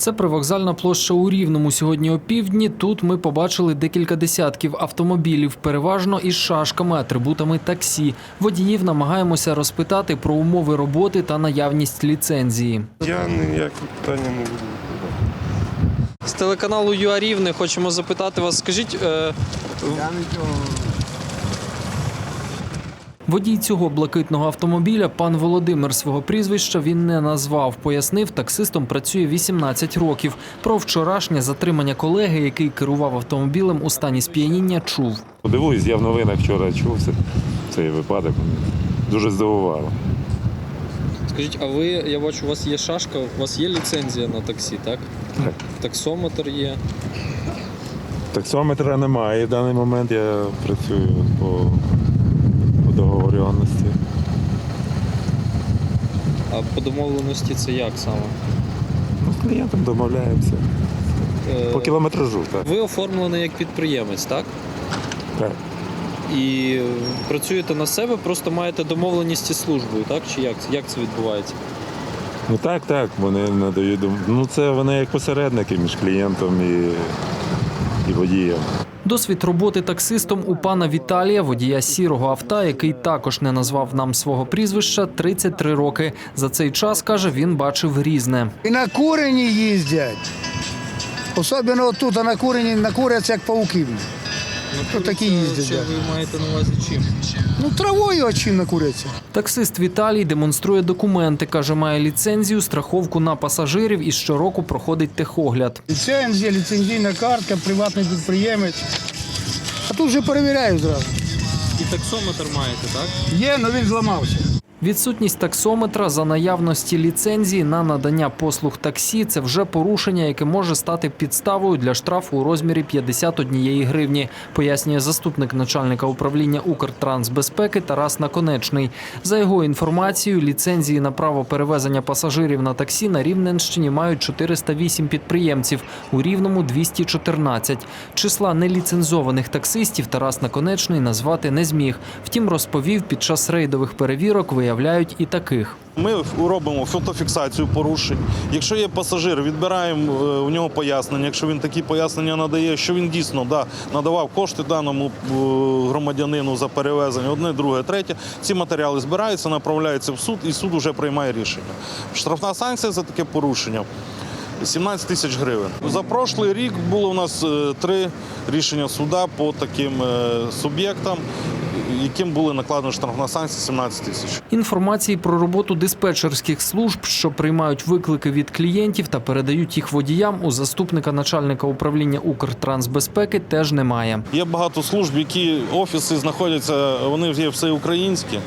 Це привокзальна площа у Рівному. Сьогодні опівдні. Тут ми побачили декілька десятків автомобілів, переважно із шашками, атрибутами таксі. Водіїв намагаємося розпитати про умови роботи та наявність ліцензії. Я ніякі питання не буду. З телеканалу ЮА Рівне хочемо запитати вас. Скажіть, е, Водій цього блакитного автомобіля, пан Володимир, свого прізвища він не назвав. Пояснив, таксистом працює 18 років. Про вчорашнє затримання колеги, який керував автомобілем у стані сп'яніння, чув. Дивуюсь, я в новинах вчора чув цей випадок. Дуже здивувало. Скажіть, а ви, я бачу, у вас є шашка, у вас є ліцензія на таксі, так? Так. Таксометр є. Таксометра немає. В даний момент я працюю по, по договоренності. А по домовленості це як саме? Ну, з клієнтом домовляємося. Е, По кілометражу, так. Ви оформлений як підприємець, так? так. І е, працюєте на себе, просто маєте домовленість із службою, так? Чи як, як це відбувається? Ну так, так. Вони надають. дум- Ну це вони як посередники між клієнтом і, і водієм. Досвід роботи таксистом у пана Віталія, водія сірого авто, який також не назвав нам свого прізвища, 33 роки. За цей час каже, він бачив різне. І на курені їздять. Особливо тут, а на курені накуряться як пауки. Ну, такі їздять, Що да. ви маєте на увазі чим? Ну, травою а чим накуряться. Таксист Віталій демонструє документи. каже, має ліцензію, страховку на пасажирів і щороку проходить техогляд. Ліцензія, ліцензійна картка, приватний підприємець. А тут вже перевіряю зразу. І таксометр маєте, так? Є, але він зламався. Відсутність таксометра за наявності ліцензії на надання послуг таксі це вже порушення, яке може стати підставою для штрафу у розмірі 51 гривні, пояснює заступник начальника управління Укртрансбезпеки Тарас Наконечний. За його інформацією, ліцензії на право перевезення пасажирів на таксі на Рівненщині мають 408 підприємців, у Рівному 214. Числа неліцензованих таксистів Тарас Наконечний назвати не зміг. Втім, розповів, під час рейдових перевірок виявляють і таких. Ми робимо фотофіксацію порушень. Якщо є пасажир, відбираємо е, у нього пояснення. Якщо він такі пояснення надає, що він дійсно да, надавав кошти даному е, громадянину за перевезення, одне, друге, третє. Ці матеріали збираються, направляються в суд, і суд вже приймає рішення. Штрафна санкція за таке порушення. 17 тисяч гривень. За прошлий рік було у нас е, три рішення суда по таким е, суб'єктам, яким були накладені штрафна санкція 17 тисяч. Інформації про роботу диспетчерських служб, що приймають виклики від клієнтів та передають їх водіям, у заступника начальника управління Укртрансбезпеки теж немає. Є багато служб, які офіси знаходяться, вони є всеукраїнські.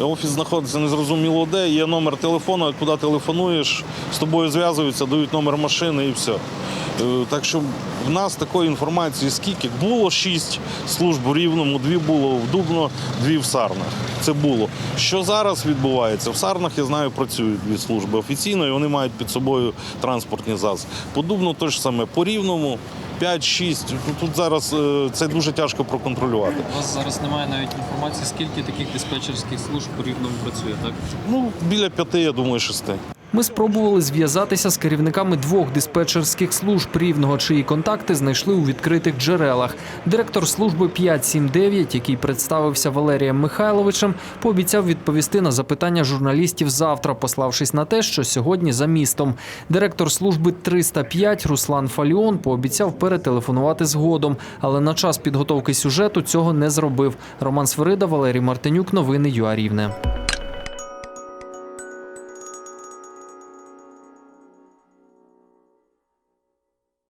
Офіс знаходиться незрозуміло де, є номер телефону, куди телефонуєш, з тобою зв'язуються, дають номер машини і все. Е, Так що в нас такої інформації скільки? Було шість служб у Рівному, дві було в Дубно, дві в Сарнах. Це було. Що зараз відбувається? В Сарнах, я знаю, працюють дві служби офіційно, і вони мають під собою транспортні засоби. Подобно те ж саме, по Рівному 5-6. Тут зараз е, це дуже тяжко проконтролювати. У вас зараз немає навіть інформації, скільки таких диспетчерських служб по рівному працює, так? Ну, біля п'яти, я думаю, шести. Ми спробували зв'язатися з керівниками двох диспетчерських служб рівного, чиї контакти знайшли у відкритих джерелах. Директор служби 579, який представився Валерієм Михайловичем, пообіцяв відповісти на запитання журналістів завтра, пославшись на те, що сьогодні за містом. Директор служби 305 Руслан Фаліон пообіцяв перетелефонувати згодом, але на час підготовки сюжету цього не зробив. Роман Свирида, Валерій Мартинюк, новини ЮА Рівне.